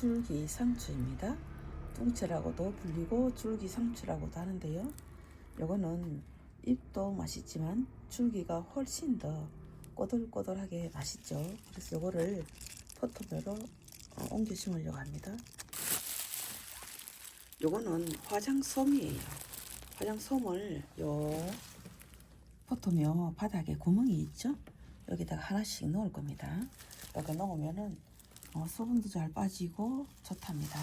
줄기 상추입니다. 뚱채라고도 불리고 줄기 상추라고도 하는데요. 요거는 잎도 맛있지만 줄기가 훨씬 더 꼬들꼬들하게 맛있죠. 그래서 요거를 포토배로 어, 옮겨 심으려고 합니다. 요거는 화장솜이에요. 화장솜을 요 포토며 바닥에 구멍이 있죠? 여기다가 하나씩 넣을 겁니다. 이렇게 넣으면은 어, 수분도 잘 빠지고 좋답니다.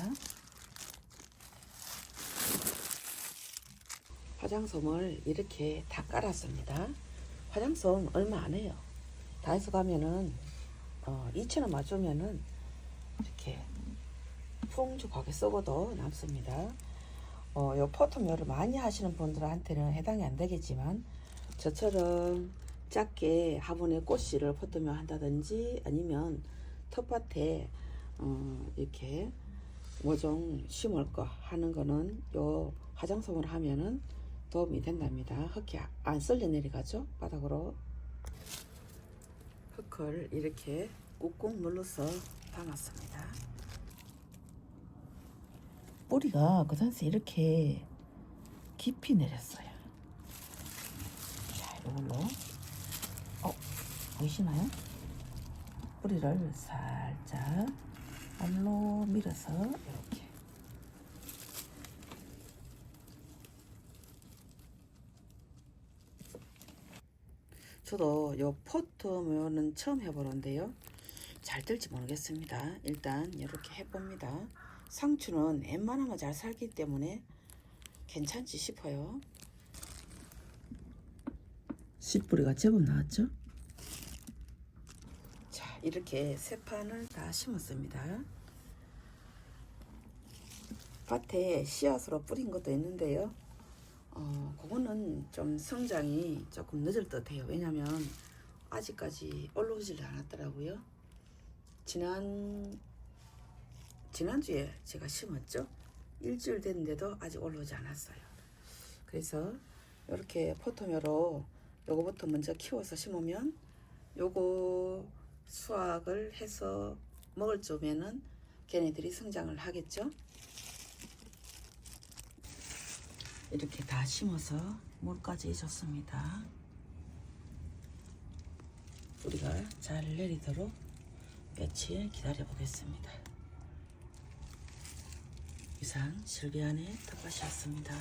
화장솜을 이렇게 다 깔았습니다. 화장솜 얼마 안 해요. 다해서 가면은 어, 2,000원 맞추면은 이렇게 풍족하게 썩어도 남습니다. 어, 요 포토묘를 많이 하시는 분들한테는 해당이 안 되겠지만 저처럼 작게 화분에 꽃씨를 포토묘 한다든지 아니면 텃밭에 어, 이렇게 모종 심을 거 하는 거는 요 화장솜을 하면은 도움이 된답니다. 흙이 안 쓸려 내려가죠 바닥으로 흙을 이렇게 꾹꾹 눌러서 담았습니다. 뿌리가 그 상태 이렇게 깊이 내렸어요. 자, 이걸로 어 보이시나요? 뿌리를 살짝 알로 밀어서 이렇게. 저도 요 포트면은 처음 해보는데요. 잘 될지 모르겠습니다. 일단 이렇게 해봅니다. 상추는 웬만하면 잘 살기 때문에 괜찮지 싶어요. 씨뿌리가 제법 나왔죠? 자 이렇게 세 판을 다 심었습니다. 밭에 씨앗으로 뿌린 것도 있는데요. 어, 그거는 좀 성장이 조금 늦을 듯 해요. 왜냐면 아직까지 올라오질 않았더라고요. 지난 지난주에 제가 심었죠? 일주일 됐는데도 아직 올라오지 않았어요. 그래서 이렇게 포토묘로 요거부터 먼저 키워서 심으면 요거 수확을 해서 먹을 쯤에는 걔네들이 성장을 하겠죠. 이렇게 다 심어서 물까지 줬습니다. 우리가 잘 내리도록 며칠 기다려 보겠습니다. 이상 실비안의 텃밭이었습니다.